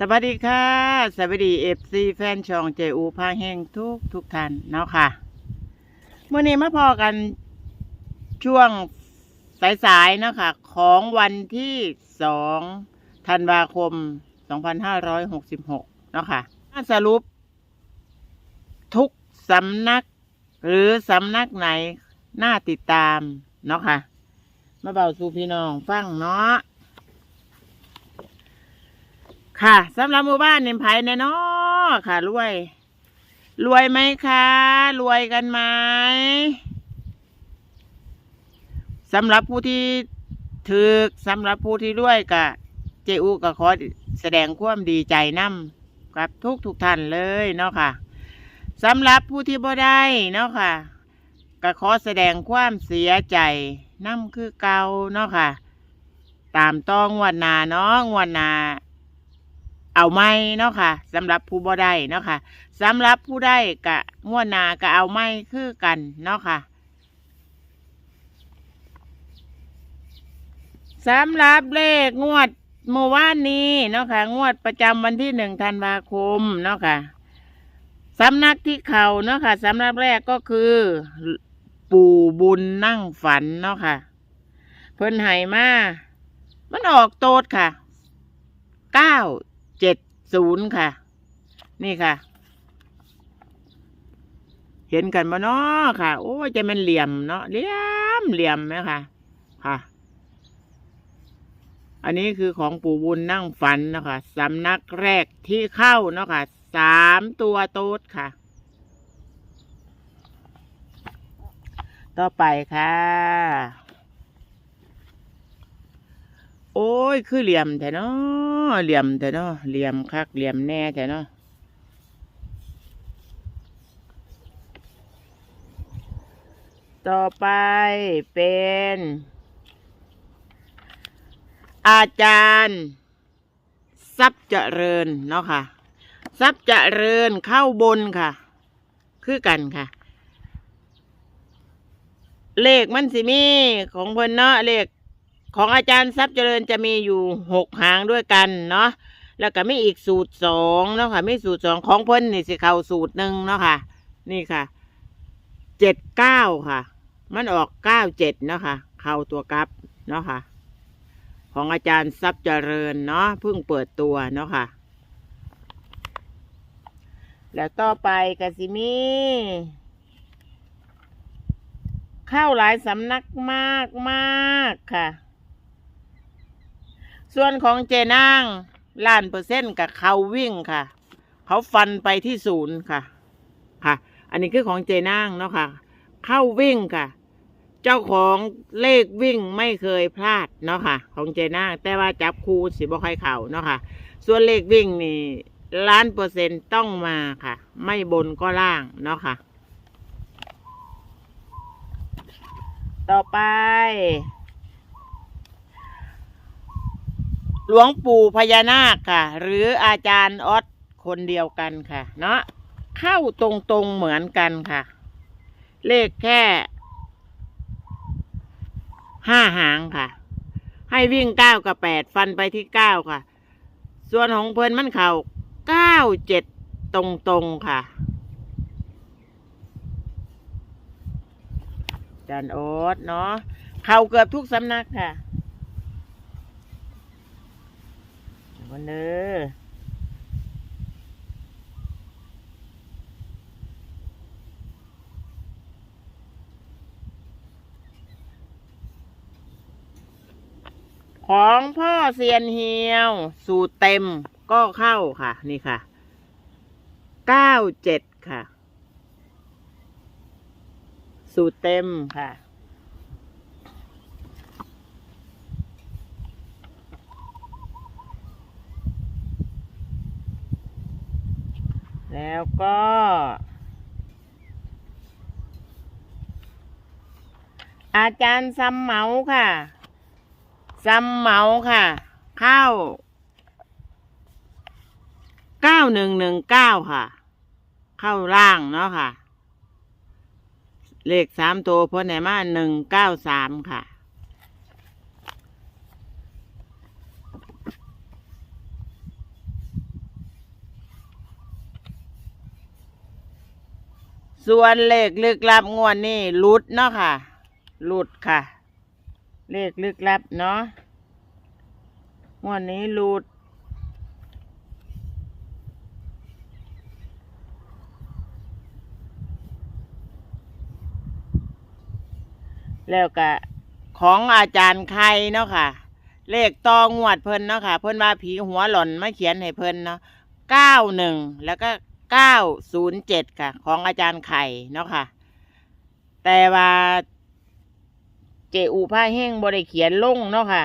สวัสดีค่ะ สวัสดีเอฟซีแฟนช่องเจอูพาแห้งทุกทุกท่านเนาะค่ะเมื่อนี้มาพอกันช่วงสายๆเนาะค่ะ ของวันที่สองธันวาคม 2566 เนาะค่ะมาสรุป ทุกสำนัก หรือสำนักไหน น่าติดตาม เนาะค่ะ มาเบาสู่พี่น้องฟังเนาะ ค่ะสำหรับหมู่บ้านนิมไผ่แน่นอค่ะรวย รวยไหมคะรวยกันไหมสำหรับผู้ที่ถือสำหรับผู้ที่รวยกะเจอูก็ขอแสดงความดีใจนํกับทุกทุกท่านเลยเนาะค่ะสำหรับผู้ที่บ่ได้เนาะค่ะก็ขอแสดงความเสียใจนํคือเก่าเนาะค่ะ ตามต้องวดหนาเนาะวดหนา เอาไม่เนาะค่ะสำหรับผู้บ่ได้เนาะค่ะสำหรับผู้ได้กะงวดนาก็เอาไม่คือกันเนาะค่ะสำหรับเลขงวดเมื่อวานนี้เนาะค่ะ งวดประจำวันที่หนึ่งธันวาคมเนาะค่ะสำนักที่เขาเนาะค่ะสำนักแรกก็คือ ปู่บุญนั่งฝันเนาะค่ะ เพิ่นไห้มา มันออกโตดค่ะเก้า ศูนย์ค่ะ นี่ค่ะ เห็นกันมาเนาะค่ะ โอ้ยจะเป็นเหลี่ยมเนาะเหลี่ยมเหลี่ยมไหมค่ะ ค่ะ อันนี้คือของปู่บุญนั่งฝันนะคะสำนักแรกที่เข้าเนาะค่ะสามตัวโต๊ดค่ะ ต่อไปค่ะ โอ้ย คือเหลี่ยมแต่เนาะเหลี่ยมแต่เนาะเหลี่ยมคักเหลี่ยมแน่แต่เนาะต่อไปเป็น อาจารย์ทรัพย์เจริญเนาะค่ะทรัพย์เจริญเข้าบนค่ะ คือกันค่ะ เลขมันสิมีของเพิ่นเนาะเลข ของอาจารย์ทรัพย์เจริญจะมีอยู่หกหางด้วยกันเนาะแล้วก็มีอีกสูตรสองเนาะค่ะมีสูตรสองของเพิ่นนี่สิเข้าสูตรหนึ่งเนาะค่ะ นี่ค่ะเจ็ดเก้าค่ะ มันออกเก้าเจ็ดเนาะค่ะเข้าตัวกลับเนาะค่ะ ของอาจารย์ทรัพย์เจริญเนาะเพิ่งเปิดตัวเนาะค่ะ แล้วต่อไปกสิมีเข้าหลายสำนักมากมากค่ะ ส่วนของเจนางล้านเปอร์เซ็นต์กับเขาวิ่งค่ะ เขาฟันไปที่ศูนย์ค่ะ ค่ะ อันนี้คือของเจนางเนาะค่ะ เข้าวิ่งค่ะ เจ้าของเลขวิ่งไม่เคยพลาดเนาะค่ะ ของเจนางแต่ว่าจับคูสิบ่ค่อยเข่าเนาะค่ะ ส่วนเลขวิ่งนี่ล้านเปอร์เซ็นต์ต้องมาค่ะ ไม่บนก็ล่างเนาะค่ะ ต่อไป หลวงปู่พญานาคค่ะ หรืออาจารย์ออสคนเดียวกันค่ะ เนาะเข้าตรงๆเหมือนกันค่ะ เลขแค่ห้าหางค่ะ ให้วิ่งเก้ากับแปดฟันไปที่เก้าค่ะ ส่วนของเพลินมันเข่าเก้าเจ็ดตรงๆค่ะอาจารย์โอ๊ตเนาะเข่าเกือบทุกสำนักค่ะ วันเด้อของพ่อเซียนเฮียว สูตรเต็มก็เข้าค่ะ นี่ค่ะเก้าเจ็ดค่ะ สูตรเต็มค่ะ แล้วก็ อาจารย์ซัมเหมาค่ะซัมเหมาค่ะ เข้าเก้าหนึ่งหนึ่งเก้าค่ะ เข้าล่างเนาะค่ะ เลขสามตัวพ้นไหนมาหนึ่งเก้าสามค่ะ ส่วนเลขลึกลับงวดนี่หลุดเนาะค่ะหลุดค่ะ เลขลึกลับเนาะงวดนี้หลุด แล้วก็ของอาจารย์ใครเนาะค่ะ เลขตองวดเพิ่นเนาะค่ะ เพิ่นว่าผีหัวหล่อนมาเขียนให้เพิ่นเนาะเก้าหนึ่งแล้วก็ เก้าศูนย์เจ็ดค่ะ ของอาจารย์ไข่เนาะค่ะ แต่ว่า เจอูผ้าเฮงบ่ได้เขียนลงเนาะค่ะ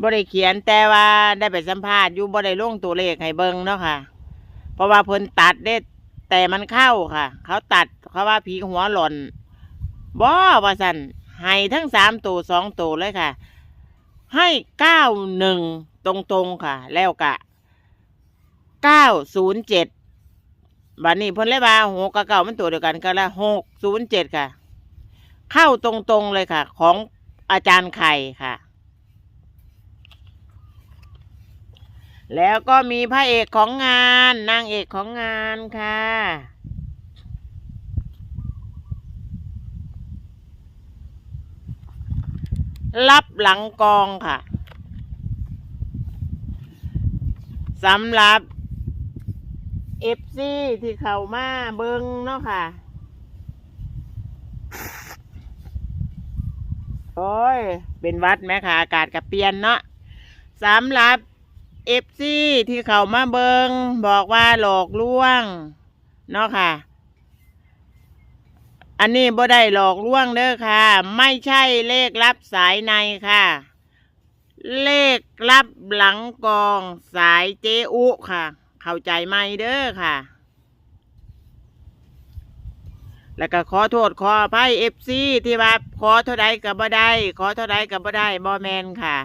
บ่ได้เขียนแต่ว่าได้ไปสัมภาษณ์อยู่บ่ได้ลงตัวเลขให้เบิงเนาะค่ะ เพราะว่าเพิ่นตัดได้แต่มันเข้าค่ะ เขาตัดเขาว่าผีหัวหล่นบ่ว่าสันให้ทั้งสามตัวสองตัวเลยค่ะ ให้เก้าหนึ่งตรงๆค่ะ แล้วกะเก้าศูนย์เจ็ด บัดนี้เพิ่นเลยว่าหกกับเก้ามันตัวเดียวกันก็แล้วหกศูนย์เจ็ดค่ะ เข้าตรงๆเลยค่ะ ของอาจารย์ไข่ค่ะ แล้วก็มีพระเอกของงานนางเอกของงานค่ะรับหลังกองค่ะสำหรับ เอฟซีที่เขามาเบิงเนาะค่ะ โอ้ย เป็นวัดแม่ค่ะ อากาศกับเปลี่ยนเนาะสำหรับเอฟซีที่เขามาเบิงบอกว่าหลอกลวงเนาะค่ะ อันนี้บ่ได้หลอกลวงเด้อค่ะ ไม่ใช่เลขลับสายในค่ะ เลขลับหลังกองสายเจอุค่ะ เข้าใจไหมเด้อค่ะ แล้วก็ขอโทษขออภัยเอฟซีที่ว่าขอเท่าใดกับบ่ได้ขอเท่าใดกับบ่ได้บ่แมนค่ะ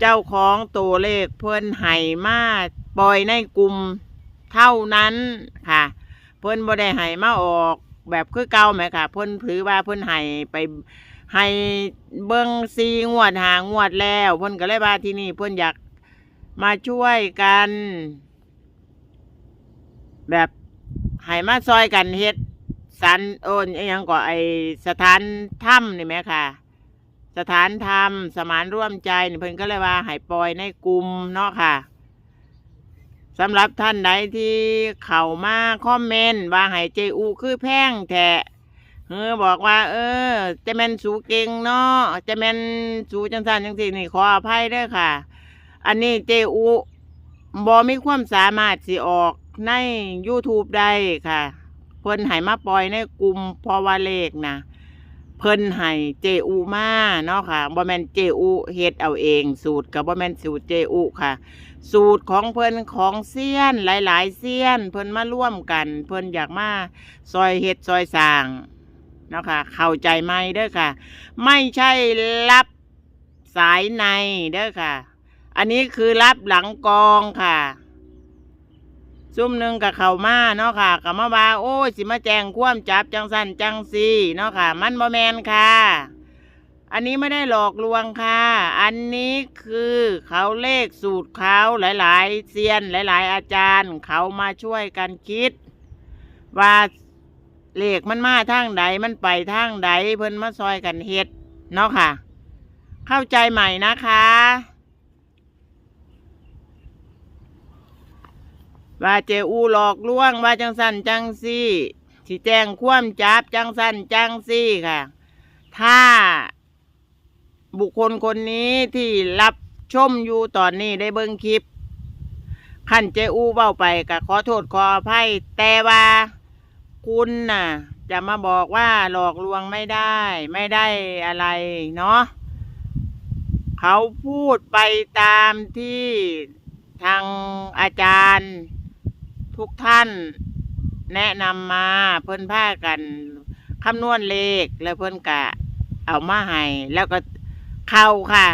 เจ้าของตัวเลขเพิ่นไห้มาปล่อยในกลุ่มเท่านั้นค่ะ เพิ่นบ่ได้ไห้มาออกแบบคือเก่าไหมค่ะ เพิ่นถือว่าเพิ่นไห้ไปให้เบิ่งซีงวดหางวดแล้วเพิ่นก็เลยว่าที่นี่เพิ่นอยากมาช่วยกัน แบบให้มาซอยกันเฮ็ดสันโอนอยังก็ไอสถานถ้ำนี่ไหมค่ะ สถานธรรมสมานร่วมใจนี่เพิ่นก็เลยว่าให้ปล่อยในกลุ่มเนาะค่ะสำหรับท่านใดที่เข้ามาคอมเมนต์ว่าให้เจอูคือแพงแท้เออบอกว่า เออจะแมนสูเก่งเนาะจะแมนสูจังสันจังสี่นี่ขออภัยด้วยค่ะ อันนี้เจอูบอมีความสามารถสิออก ใน YouTube ได้ค่ะ เพิ่นให้มาปล่อยในกลุ่มพอว่าเลขนะเพิ่นให้เจอูมาเนาะค่ะบ่แม่นเจอูเฮ็ดเอาเอง สูตรกับบ่แม่นสูตรเจอูค่ะ สูตรของเพิ่นของเซียนหลาย ๆเซียน เพิ่นมาร่วมกัน เพิ่นอยากมาซอยเฮ็ดซอยสร้างเนาะค่ะเข้าใจไหมเด้อค่ะ ไม่ใช่รับสายในเด้อค่ะ อันนี้คือรับหลังกองค่ะ ซุ่มหนึ่งกับเขามาเนาะค่ะกับมาว่าโอ้ยสิมาแจงความจับจังสันจังซีเนาะค่ะ มันบ่แมนค่ะ อันนี้ไม่ได้หลอกลวงค่ะ อันนี้คือเขาเลขสูตรเขาหลาย ๆเซียนหลาย ๆ อาจารย์ เขามาช่วยกันคิด ว่าเลขมันมาทางใดมันไปทางใดเพิ่นมาซอยกันเฮ็ดเนาะค่ะ เข้าใจใหม่นะคะ ว่าเจอูหลอกลวงว่าจังสันจังซี่สิแจ้งความจับจังสันจังซี่ค่ะ ถ้าบุคคลคนนี้ที่รับชมอยู่ตอนนี้ได้เบิ่งคลิปขันเจอูเบ้าไปก็ขอโทษขออภัยแต่ว่าคุณน่ะ จะมาบอกว่าหลอกลวงไม่ได้ ไม่ได้อะไรเนาะเขาพูดไปตามที่ทางอาจารย์ ทุกท่านแนะนำมาเพิ่นพากันคำนวณเลขแล้วเพิ่นกะ เอามาให้แล้วก็เข้าค่ะ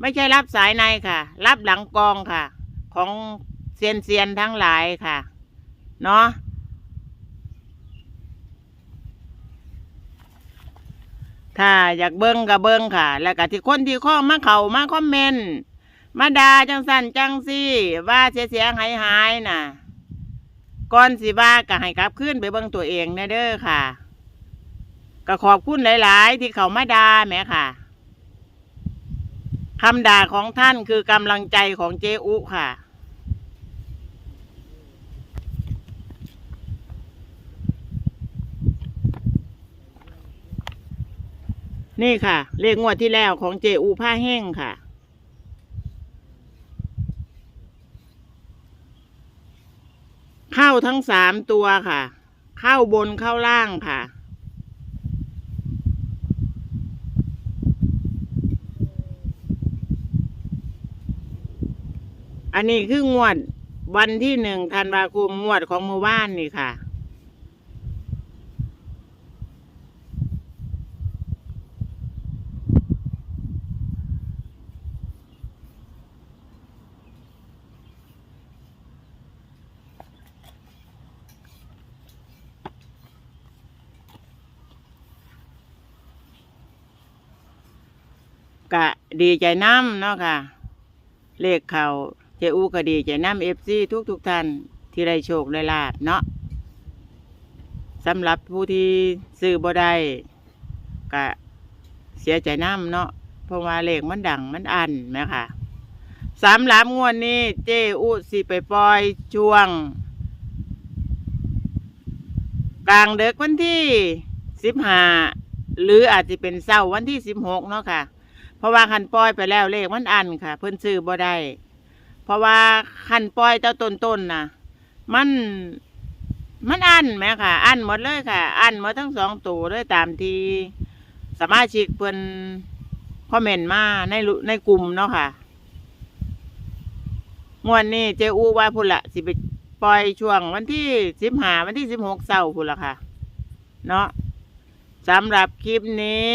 ไม่ใช่รับสายในค่ะ รับหลังกองค่ะ ของเซียนเซียนทั้งหลายค่ะ เนาะถ้าอยากเบิ้งก็เบิ้งค่ะ แล้วก็ที่คนที่ข้อมาเขามาคอมเมนต์มาดาจังสันจังซี่ ว่าเสียเสียหายหายๆน่ะ ก่อนสิว่าก็ให้กลับขึ้นไปเบิ่งตัวเองแน่เด้อค่ะ ก็ขอบคุณหลาย ๆ ที่เขามาด่าแหมค่ะคำด่าของท่านคือกำลังใจของเจอุค่ะ นี่ค่ะ เลขงวดที่แล้วของเจอูผ้าแห้งค่ะ เข้า ทั้งสามตัวค่ะ เข้าบนเข้าล่างค่ะ อันนี้คืองวดวันที่หนึ่งธันวาคมงวดของหมู่บ้านนี่ค่ะ ก็ ดีใจน้ำเนาะค่ะ เลขเขาเจอูก็ดีใจน้ำเอฟซีทุกทุกท่านที่ได้โชคได้ลาบเนาะสำหรับผู้ที่ซื้อบ่ได้ก็เสียใจน้ำเนาะเพราะว่าเลขมันดังมันอันไหมค่ะสำหรับงวดนี้เจอูสิไปปล่อยช่วง กลางเดึกวันที่สิบห้าหรืออาจจะเป็นเศร้าร์วันที่สิบหกเนาะค่ะ เพราะว่าคันปล่อยไปแล้วเลขมันอันค่ะ เพิ่นซื้อบ่ได้เพราะว่าคันปล่อยเจ้าต้นๆนน่ะ มันมันอันไหมค่ะ อันหมดเลยค่ะ อันหมดทั้งสองตัวเลยตามที่สมาชิกเพิ่นคอมเมนต์มาในในกลุ่มเนาะค่ะงวดนี้เจอูว่าพุ่นละสิไปปล่อยช่วงวันที่สิบห้าวันที่สิบหกเศร้าพุ่นละค่ะ เนาะสำหรับคลิปนี้